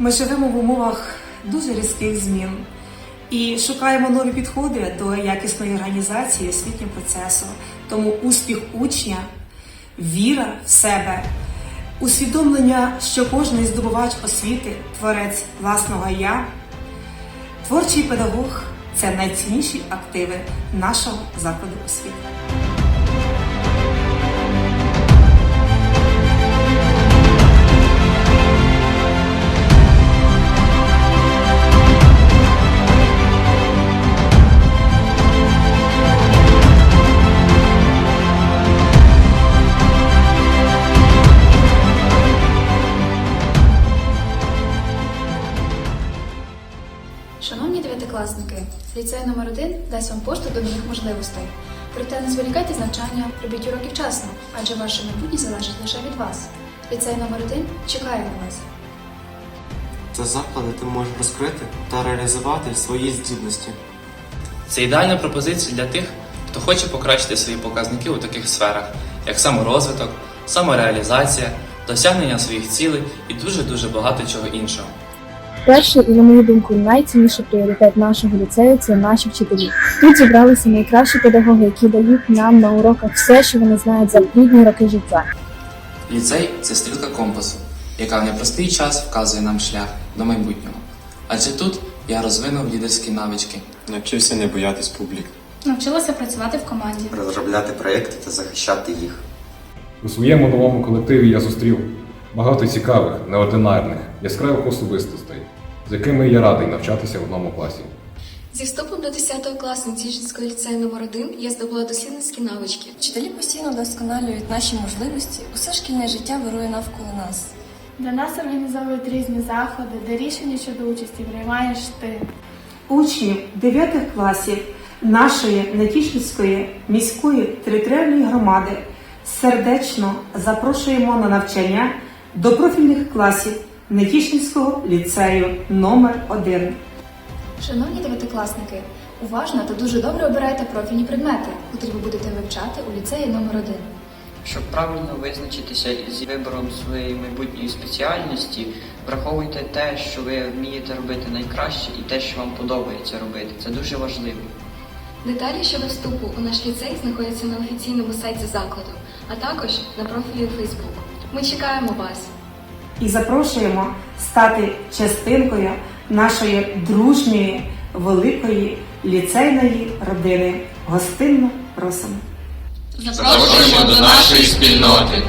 Ми живемо в умовах дуже різких змін і шукаємо нові підходи до якісної організації освітнього процесу. Тому успіх учня, віра в себе, усвідомлення, що кожний здобувач освіти творець власного я, творчий педагог це найцінніші активи нашого закладу освіти. Шановні дев'ятикласники, ліцей номер 1 дасть вам поштовх до нових можливостей. Проте не зволікайте з навчання, робіть уроки вчасно, адже ваше майбутнє залежить лише від вас. Ліцей номер 1 чекає на вас. Це заклад, де ти можеш розкрити та реалізувати свої здібності. Це ідеальна пропозиція для тих, хто хоче покращити свої показники у таких сферах, як саморозвиток, самореалізація, досягнення своїх цілей і дуже-дуже багато чого іншого. Перший і, на мою думку, найцінніший пріоритет нашого ліцею це наші вчителі. Тут зібралися найкращі педагоги, які дають нам на уроках все, що вони знають за плідні роки життя. Ліцей це стрілка компасу, яка в непростий час вказує нам шлях до майбутнього. Адже тут я розвинув лідерські навички. Навчився не боятись публіки. Навчилася працювати в команді. розробляти проєкти та захищати їх. У своєму новому колективі я зустрів багато цікавих, неординарних, яскравих особистостей, з якими я радий навчатися в одному класі. Зі вступом до 10 класу Ніжинського ліцею номер 1 я здобула дослідницькі навички. Вчителі постійно вдосконалюють наші можливості. Усе шкільне життя вирує навколо нас. Для нас організовують різні заходи, де рішення щодо участі приймаєш ти. Учнів 9 класів нашої Нетішинської міської територіальної громади сердечно запрошуємо на навчання до профільних класів Нетішинського ліцею номер 1 Шановні дев'ятикласники, уважно та дуже добре обирайте профільні предмети, котрі ви будете вивчати у ліцеї номер 1 Щоб правильно визначитися з вибором своєї майбутньої спеціальності, враховуйте те, що ви вмієте робити найкраще, і те, що вам подобається робити. Це дуже важливо. Деталі щодо вступу у наш ліцей знаходяться на офіційному сайті закладу, а також на профілі у Фейсбук. Ми чекаємо вас! і запрошуємо стати частинкою нашої дружньої великої ліцейної родини. Гостинно просимо. Запрошуємо до нашої спільноти.